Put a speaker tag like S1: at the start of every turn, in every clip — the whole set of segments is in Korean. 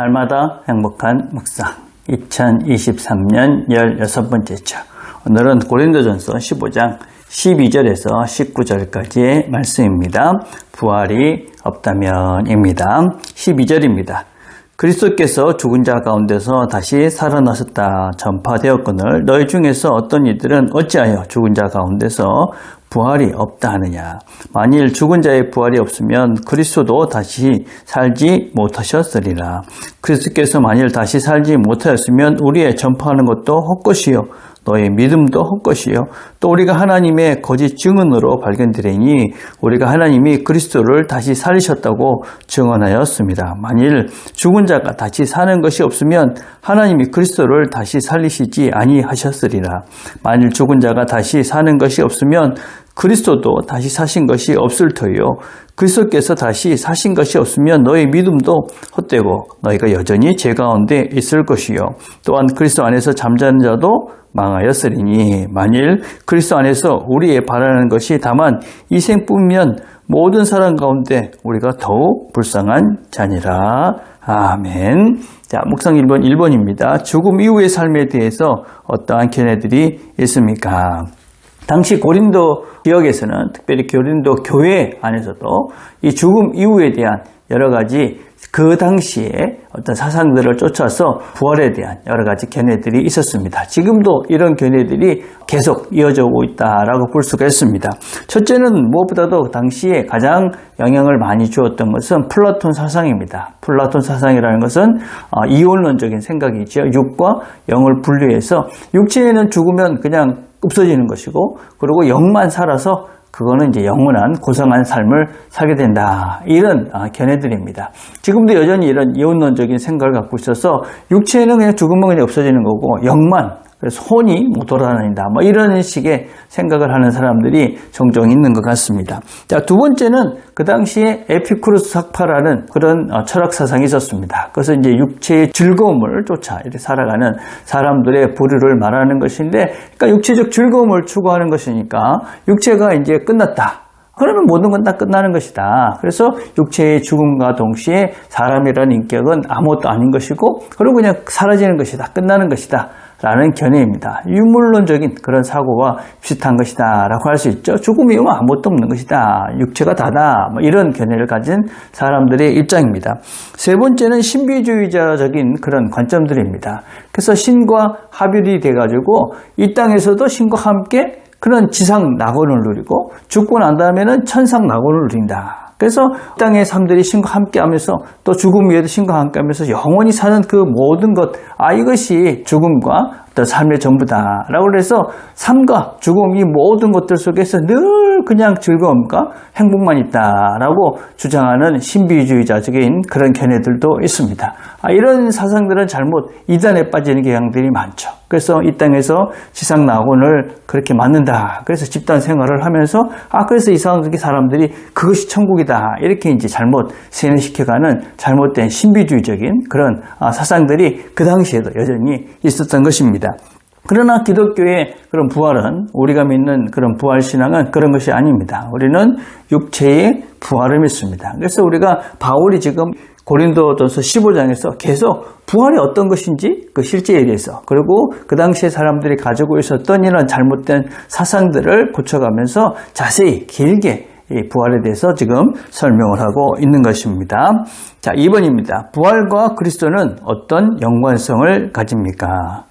S1: 날마다 행복한 묵상 2023년 16번째 주 오늘은 고린도전서 15장 12절에서 19절까지의 말씀입니다. 부활이 없다면입니다. 12절입니다. 그리스도께서 죽은 자 가운데서 다시 살아나셨다 전파되었거늘 너희 중에서 어떤 이들은 어찌하여 죽은 자 가운데서 부활이 없다 하느냐. 만일 죽은 자의 부활이 없으면 그리스도도 다시 살지 못하셨으리라. 그리스도께서 만일 다시 살지 못하였으면 우리의 전파하는 것도 헛것이요 너의 믿음도 헛것이요 또 우리가 하나님의 거짓 증언으로 발견되리니 우리가 하나님이 그리스도를 다시 살리셨다고 증언하였습니다. 만일 죽은 자가 다시 사는 것이 없으면 하나님이 그리스도를 다시 살리시지 아니하셨으리라. 만일 죽은 자가 다시 사는 것이 없으면 그리스도도 다시 사신 것이 없을 터요. 그리스도께서 다시 사신 것이 없으면 너희 믿음도 헛되고 너희가 여전히 죄 가운데 있을 것이요. 또한 그리스도 안에서 잠자는 자도 망하였으리니 만일 그리스도 안에서 우리의 바라는 것이 다만 이 생뿐이면 모든 사람 가운데 우리가 더욱 불쌍한 자니라. 아멘. 자, 묵상 1번 1번입니다. 죽음 이후의 삶에 대해서 어떠한 견해들이 있습니까? 당시 고린도 지역에서는 특별히 고린도 교회 안에서도 이 죽음 이후에 대한 여러 가지 그 당시에 어떤 사상들을 쫓아서 부활에 대한 여러 가지 견해들이 있었습니다. 지금도 이런 견해들이 계속 이어져 오고 있다라고 볼 수가 있습니다. 첫째는 무엇보다도 당시에 가장 영향을 많이 주었던 것은 플라톤 사상입니다. 플라톤 사상이라는 것은 어, 이혼론적인 생각이죠. 육과 영을 분리해서 육체에는 죽으면 그냥 없어지는 것이고 그리고 영만 살아서 그거는 이제 영원한 고상한 삶을 살게 된다. 이런 아, 견해들입니다. 지금도 여전히 이런 이혼론적인 생각을 갖고 있어서 육체는 그냥 죽으면 그냥 없어지는 거고 영만 그래서 혼이 못 돌아다닌다. 뭐 이런 식의 생각을 하는 사람들이 종종 있는 것 같습니다. 자, 두 번째는 그 당시에 에피쿠르스 삭파라는 그런 어, 철학 사상이 있었습니다. 그래서 이제 육체의 즐거움을 쫓아 이렇게 살아가는 사람들의 부류를 말하는 것인데, 그러니까 육체적 즐거움을 추구하는 것이니까 육체가 이제 끝났다. 그러면 모든 건 다 끝나는 것이다. 그래서 육체의 죽음과 동시에 사람이라는 인격은 아무것도 아닌 것이고, 그리고 그냥 사라지는 것이다. 끝나는 것이다. 라는 견해입니다. 유물론적인 그런 사고와 비슷한 것이다 라고 할 수 있죠. 죽음이 면 아무것도 없는 것이다. 육체가 다다. 뭐 이런 견해를 가진 사람들의 입장입니다. 세 번째는 신비주의자적인 그런 관점들입니다. 그래서 신과 합일이 돼가지고 이 땅에서도 신과 함께 그런 지상 낙원을 누리고 죽고 난 다음에는 천상 낙원을 누린다. 그래서 땅의 삶들이 신과 함께 하면서 또 죽음 위에도 신과 함께 하면서 영원히 사는 그 모든 것, 아, 이것이 죽음과 어떤 삶의 전부다. 라고 그래서 삶과 죽음 이 모든 것들 속에서 늘 그냥 즐거움과 행복만 있다. 라고 주장하는 신비주의자적인 그런 견해들도 있습니다. 아, 이런 사상들은 잘못 이단에 빠지는 경향들이 많죠. 그래서 이 땅에서 지상 낙원을 그렇게 만든다. 그래서 집단 생활을 하면서 아, 그래서 이상하게 사람들이 그것이 천국이다. 이렇게 이제 잘못 세뇌시켜가는 잘못된 신비주의적인 그런 아, 사상들이 그 당시에도 여전히 있었던 것입 니다. 그러나 기독교의 그런 부활은 우리가 믿는 그런 부활 신앙은 그런 것이 아닙니다. 우리는 육체의 부활을 믿습니다. 그래서 우리가 바울이 지금 고린도전서 15장에서 계속 부활이 어떤 것인지 그 실제에 대해서 그리고 그 당시에 사람들이 가지고 있었던 이런 잘못된 사상들을 고쳐가면서 자세히 길게 이 부활에 대해서 지금 설명을 하고 있는 것입니다. 자, 2번입니다. 부활과 그리스도는 어떤 연관성을 가집니까?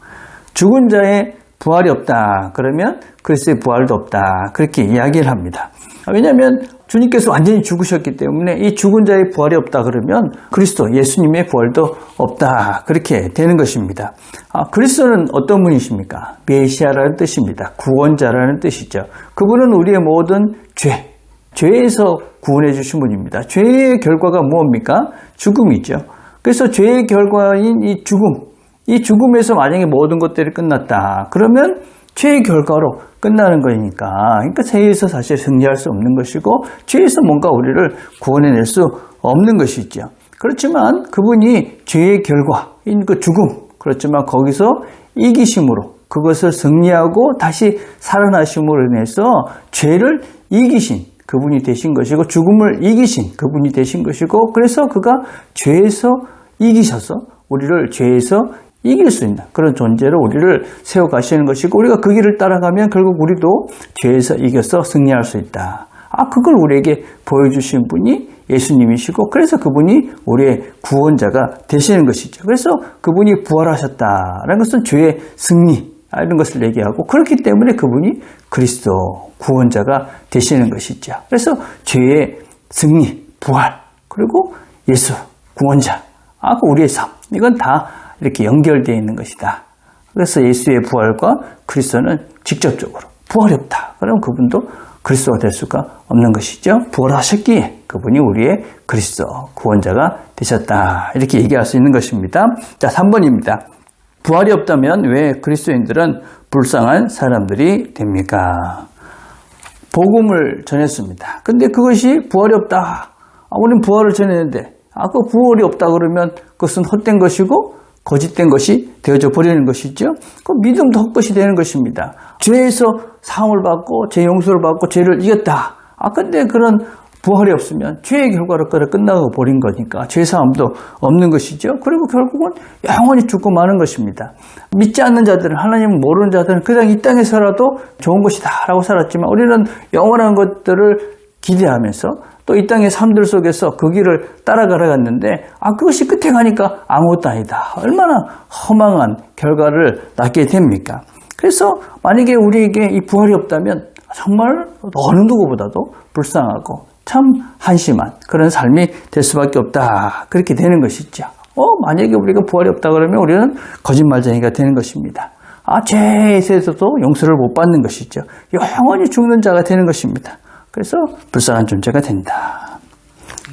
S1: 죽은 자의 부활이 없다. 그러면 그리스도의 부활도 없다. 그렇게 이야기를 합니다. 왜냐하면 주님께서 완전히 죽으셨기 때문에 이 죽은 자의 부활이 없다 그러면 그리스도 예수님의 부활도 없다 그렇게 되는 것입니다. 아, 그리스도는 어떤 분이십니까? 메시아라는 뜻입니다. 구원자라는 뜻이죠. 그분은 우리의 모든 죄, 죄에서 구원해 주신 분입니다. 죄의 결과가 무엇입니까? 죽음이죠. 그래서 죄의 결과인 이 죽음, 이 죽음에서 만약에 모든 것들이 끝났다. 그러면 죄의 결과로 끝나는 거니까. 그러니까 죄에서 사실 승리할 수 없는 것이고, 죄에서 뭔가 우리를 구원해낼 수 없는 것이죠. 그렇지만 그분이 죄의 결과인 그 죽음, 그렇지만 거기서 이기심으로 그것을 승리하고 다시 살아나심으로 인해서 죄를 이기신 그분이 되신 것이고 죽음을 이기신 그분이 되신 것이고 그래서 그가 죄에서 이기셔서 우리를 죄에서 이길 수 있는 그런 존재로 우리를 세워 가시는 것이고 우리가 그 길을 따라가면 결국 우리도 죄에서 이겨서 승리할 수 있다. 아, 그걸 우리에게 보여주신 분이 예수님이시고 그래서 그분이 우리의 구원자가 되시는 것이죠. 그래서 그분이 부활하셨다라는 것은 죄의 승리 이런 것을 얘기하고 그렇기 때문에 그분이 그리스도 구원자가 되시는 것이죠. 그래서 죄의 승리, 부활 그리고 예수 구원자, 아, 그 우리의 삶 이건 다 이렇게 연결되어 있는 것이다. 그래서 예수의 부활과 그리스도는 직접적으로 부활이 없다. 그럼 그분도 그리스도가 될 수가 없는 것이죠. 부활하셨기에 그분이 우리의 그리스도 구원자가 되셨다. 이렇게 얘기할 수 있는 것입니다. 자, 3번입니다. 부활이 없다면 왜 그리스도인들은 불쌍한 사람들이 됩니까? 복음을 전했습니다. 근데 그것이 부활이 없다. 아, 우리는 부활을 전했는데, 아, 그 부활이 없다 그러면 그것은 헛된 것이고 거짓된 것이 되어져 버리는 것이죠. 그 믿음도 헛것이 되는 것입니다. 죄에서 사함을 받고 죄 용서를 받고 죄를 이겼다. 아, 근데 그런 부활이 없으면 죄의 결과로 끝나고 버린 거니까 죄 사함도 없는 것이죠. 그리고 결국은 영원히 죽고 마는 것입니다. 믿지 않는 자들은 하나님을 모르는 자들은 그냥 이 땅에서라도 좋은 것이다라고 살았지만 우리는 영원한 것들을 기대하면서 또 이 땅의 삶들 속에서 그 길을 따라가려 갔는데 아 그것이 끝에 가니까 아무것도 아니다. 얼마나 허망한 결과를 낳게 됩니까? 그래서 만약에 우리에게 이 부활이 없다면 정말 어느 누구보다도 불쌍하고 참 한심한 그런 삶이 될 수밖에 없다. 그렇게 되는 것이죠. 어, 만약에 우리가 부활이 없다 그러면 우리는 거짓말쟁이가 되는 것입니다. 아, 죄에서도 용서를 못 받는 것이죠. 영원히 죽는 자가 되는 것입니다. 그래서 불쌍한 존재가 된다.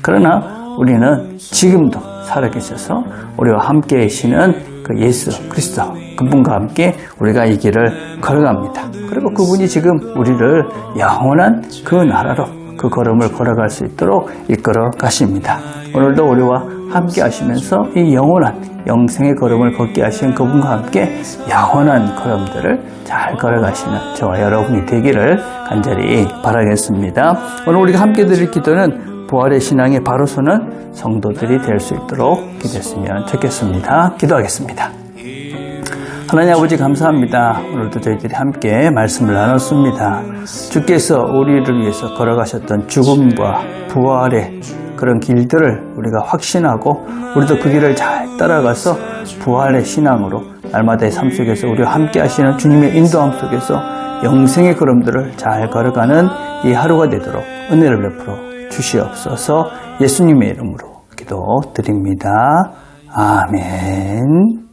S1: 그러나 우리는 지금도 살아계셔서 우리와 함께 계시는 그 예수 그리스도 그분과 함께 우리가 이 길을 걸어갑니다. 그리고 그분이 지금 우리를 영원한 그 나라로 그 걸음을 걸어갈 수 있도록 이끌어 가십니다. 오늘도 우리와 함께 하시면서 이 영원한 영생의 걸음을 걷게 하신 그분과 함께 영원한 걸음들을 잘 걸어가시는 저와 여러분이 되기를 간절히 바라겠습니다. 오늘 우리가 함께 드릴 기도는 부활의 신앙의 바로 서는 성도들이 될 수 있도록 기도했으면 좋겠습니다. 기도하겠습니다. 하나님 아버지 감사합니다. 오늘도 저희들이 함께 말씀을 나눴습니다. 주께서 우리를 위해서 걸어가셨던 죽음과 부활의 그런 길들을 우리가 확신하고 우리도 그 길을 잘 따라가서 부활의 신앙으로 날마다의 삶 속에서 우리와 함께 하시는 주님의 인도함 속에서 영생의 걸음들을 잘 걸어가는 이 하루가 되도록 은혜를 베풀어 주시옵소서 예수님의 이름으로 기도드립니다. 아멘.